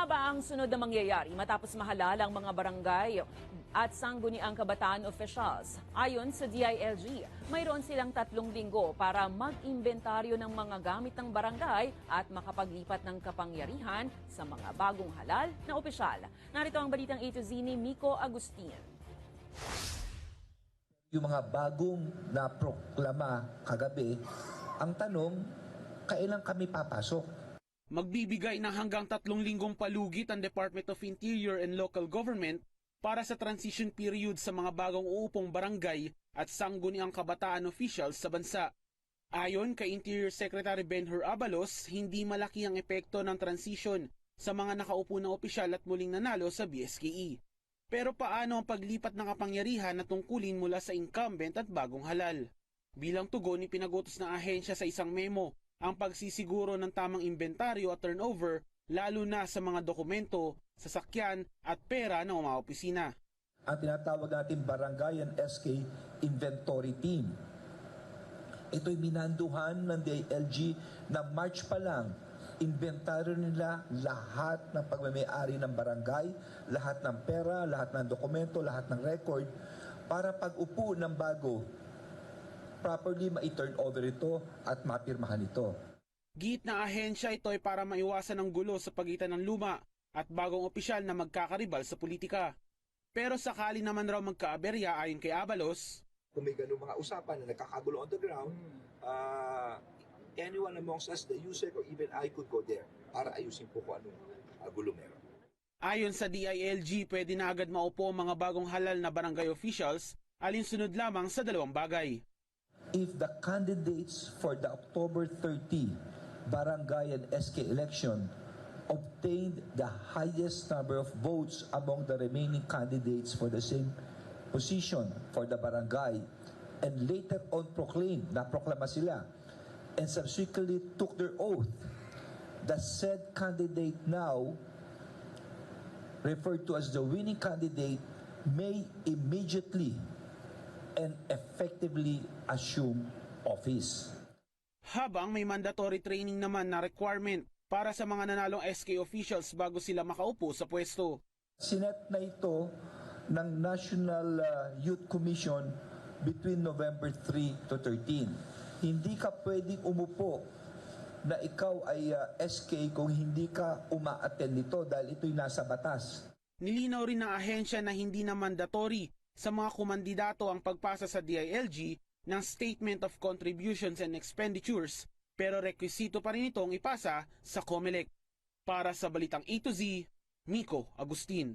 nga ba ang sunod na mangyayari matapos mahalal ang mga barangay at sangguniang kabataan officials? Ayon sa DILG, mayroon silang tatlong linggo para mag-imbentaryo ng mga gamit ng barangay at makapaglipat ng kapangyarihan sa mga bagong halal na opisyal. Narito ang balitang A to Z ni Miko Agustin. yung mga bagong na proklama kagabi, ang tanong, kailan kami papasok? Magbibigay ng hanggang tatlong linggong palugit ang Department of Interior and Local Government para sa transition period sa mga bagong uupong barangay at sangguniang kabataan officials sa bansa. Ayon kay Interior Secretary Benhur Abalos, hindi malaki ang epekto ng transition sa mga nakaupo na opisyal at muling nanalo sa BSKE. Pero paano ang paglipat ng kapangyarihan na tungkulin mula sa incumbent at bagong halal? Bilang tugon, ipinagutos ng ahensya sa isang memo ang pagsisiguro ng tamang inventaryo at turnover lalo na sa mga dokumento, sasakyan at pera ng mga opisina. Ang tinatawag natin Barangay and SK Inventory Team. Ito'y minanduhan ng DILG na March pa lang inventaryo nila lahat ng pagmamayari ng barangay, lahat ng pera, lahat ng dokumento, lahat ng record, para pag upo ng bago, properly ma-turn over ito at mapirmahan ito. Git na ahensya ito ay para maiwasan ang gulo sa pagitan ng luma at bagong opisyal na magkakaribal sa politika. Pero sakali naman raw magkaaberya ayon kay Abalos, kung may ganung mga usapan na nagkakagulo on the ground, uh, anyone amongst us, the user or even I could go there para ayusin po kung anong uh, gulo meron. ayon sa DILG pwede na agad maupo ang mga bagong halal na barangay officials alinsunod lamang sa dalawang bagay. If the candidates for the October 30 barangay and SK election obtained the highest number of votes among the remaining candidates for the same position for the barangay and later on proclaimed, naproklama sila, and subsequently took their oath, the said candidate now referred to as the winning candidate may immediately and effectively assume office. Habang may mandatory training naman na requirement para sa mga nanalong SK officials bago sila makaupo sa pwesto. Sinet na ito ng National uh, Youth Commission between November 3 to 13. Hindi ka pwedeng umupo na ikaw ay uh, SK kung hindi ka uma-attend nito dahil ito'y nasa batas. Nilinaw rin ng ahensya na hindi na mandatory sa mga kumandidato ang pagpasa sa DILG ng Statement of Contributions and Expenditures pero rekwisito pa rin itong ipasa sa COMELEC. Para sa Balitang A to Z, Miko Agustin.